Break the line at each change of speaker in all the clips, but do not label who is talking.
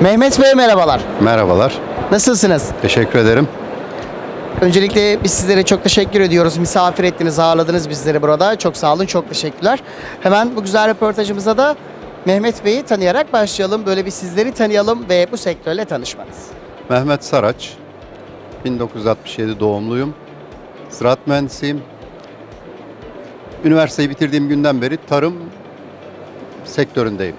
Mehmet Bey merhabalar.
Merhabalar.
Nasılsınız?
Teşekkür ederim.
Öncelikle biz sizlere çok teşekkür ediyoruz. Misafir ettiniz, ağırladınız bizleri burada. Çok sağ olun, çok teşekkürler. Hemen bu güzel röportajımıza da Mehmet Bey'i tanıyarak başlayalım. Böyle bir sizleri tanıyalım ve bu sektörle tanışmanız.
Mehmet Saraç. 1967 doğumluyum. Ziraat mühendisiyim. Üniversiteyi bitirdiğim günden beri tarım sektöründeyim.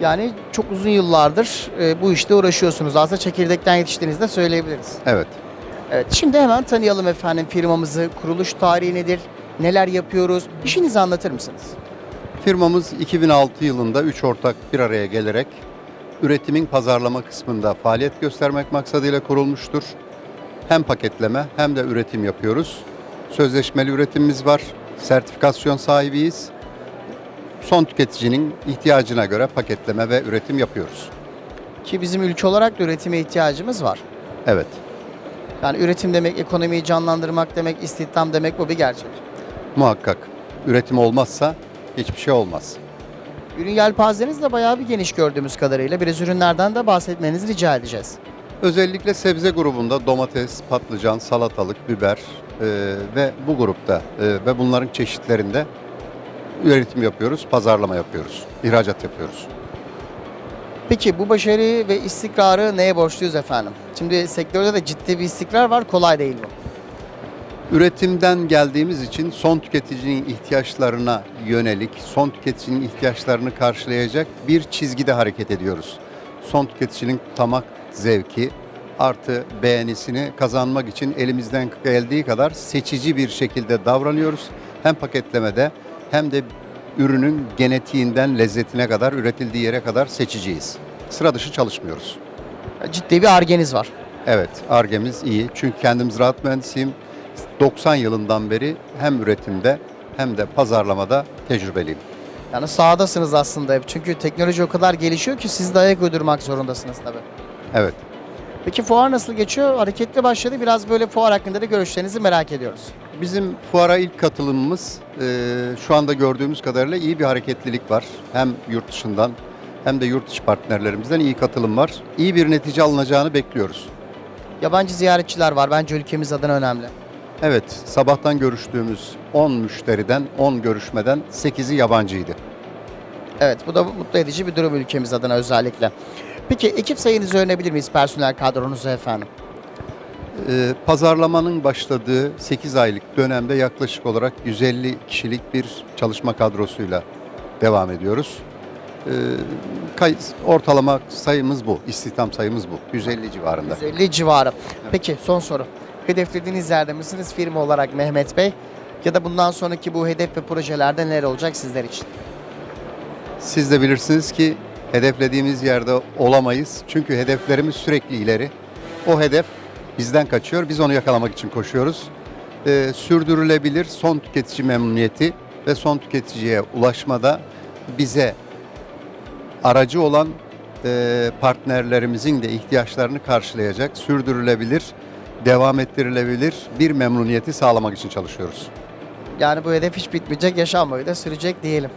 Yani çok uzun yıllardır e, bu işte uğraşıyorsunuz. Aslında çekirdekten yetiştiğinizi de söyleyebiliriz.
Evet.
Evet, şimdi hemen tanıyalım efendim firmamızı. Kuruluş tarihi nedir? Neler yapıyoruz? İşinizi anlatır mısınız?
Firmamız 2006 yılında 3 ortak bir araya gelerek üretimin pazarlama kısmında faaliyet göstermek maksadıyla kurulmuştur. Hem paketleme hem de üretim yapıyoruz. Sözleşmeli üretimimiz var. Sertifikasyon sahibiyiz. Son tüketicinin ihtiyacına göre paketleme ve üretim yapıyoruz.
Ki bizim ülke olarak da üretime ihtiyacımız var.
Evet.
Yani üretim demek, ekonomiyi canlandırmak demek, istihdam demek bu bir gerçek.
Muhakkak üretim olmazsa hiçbir şey olmaz.
Ürün yelpazeniz de bayağı bir geniş gördüğümüz kadarıyla. Biraz ürünlerden de bahsetmenizi rica edeceğiz.
Özellikle sebze grubunda domates, patlıcan, salatalık, biber e, ve bu grupta e, ve bunların çeşitlerinde üretim yapıyoruz, pazarlama yapıyoruz, ihracat yapıyoruz.
Peki bu başarıyı ve istikrarı neye borçluyuz efendim? Şimdi sektörde de ciddi bir istikrar var, kolay değil bu.
Üretimden geldiğimiz için son tüketicinin ihtiyaçlarına yönelik, son tüketicinin ihtiyaçlarını karşılayacak bir çizgide hareket ediyoruz. Son tüketicinin tamak zevki artı beğenisini kazanmak için elimizden geldiği kadar seçici bir şekilde davranıyoruz. Hem paketlemede hem de ürünün genetiğinden lezzetine kadar üretildiği yere kadar seçiciyiz. Sıra dışı çalışmıyoruz.
Ciddi bir argeniz var.
Evet, argemiz iyi. Çünkü kendim ziraat mühendisiyim. 90 yılından beri hem üretimde hem de pazarlamada tecrübeliyim.
Yani sahadasınız aslında hep. Çünkü teknoloji o kadar gelişiyor ki siz de ayak uydurmak zorundasınız tabii.
Evet.
Peki fuar nasıl geçiyor? Hareketli başladı. Biraz böyle fuar hakkında da görüşlerinizi merak ediyoruz.
Bizim fuara ilk katılımımız e, şu anda gördüğümüz kadarıyla iyi bir hareketlilik var. Hem yurt dışından hem de yurt dışı partnerlerimizden iyi katılım var. İyi bir netice alınacağını bekliyoruz.
Yabancı ziyaretçiler var. Bence ülkemiz adına önemli.
Evet, sabahtan görüştüğümüz 10 müşteriden 10 görüşmeden 8'i yabancıydı.
Evet bu da mutlu edici bir durum ülkemiz adına özellikle. Peki ekip sayınızı öğrenebilir miyiz personel kadronuzu efendim?
Ee, pazarlamanın başladığı 8 aylık dönemde yaklaşık olarak 150 kişilik bir çalışma kadrosuyla devam ediyoruz. Ee, ortalama sayımız bu, istihdam sayımız bu. 150 civarında.
150 civarı. Peki son soru. Hedeflediğiniz yerde misiniz firma olarak Mehmet Bey? Ya da bundan sonraki bu hedef ve projelerde neler olacak sizler için?
Siz de bilirsiniz ki hedeflediğimiz yerde olamayız. Çünkü hedeflerimiz sürekli ileri. O hedef bizden kaçıyor. Biz onu yakalamak için koşuyoruz. Ee, sürdürülebilir son tüketici memnuniyeti ve son tüketiciye ulaşmada bize aracı olan e, partnerlerimizin de ihtiyaçlarını karşılayacak, sürdürülebilir, devam ettirilebilir bir memnuniyeti sağlamak için çalışıyoruz.
Yani bu hedef hiç bitmeyecek, yaşam boyu da sürecek diyelim.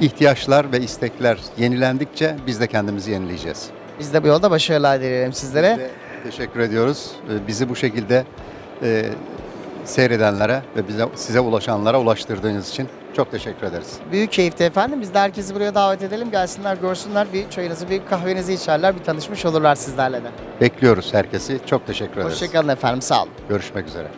İhtiyaçlar ve istekler yenilendikçe biz de kendimizi yenileyeceğiz.
Biz de bu yolda başarılar dileyelim sizlere.
Biz de teşekkür ediyoruz. Ee, Bizi bu şekilde e, seyredenlere ve bize size ulaşanlara ulaştırdığınız için çok teşekkür ederiz.
Büyük keyifti efendim. Biz de herkesi buraya davet edelim. Gelsinler, görsünler. Bir çayınızı, bir kahvenizi içerler. Bir tanışmış olurlar sizlerle de.
Bekliyoruz herkesi. Çok teşekkür ederiz.
Hoşçakalın efendim. Sağ olun.
Görüşmek üzere.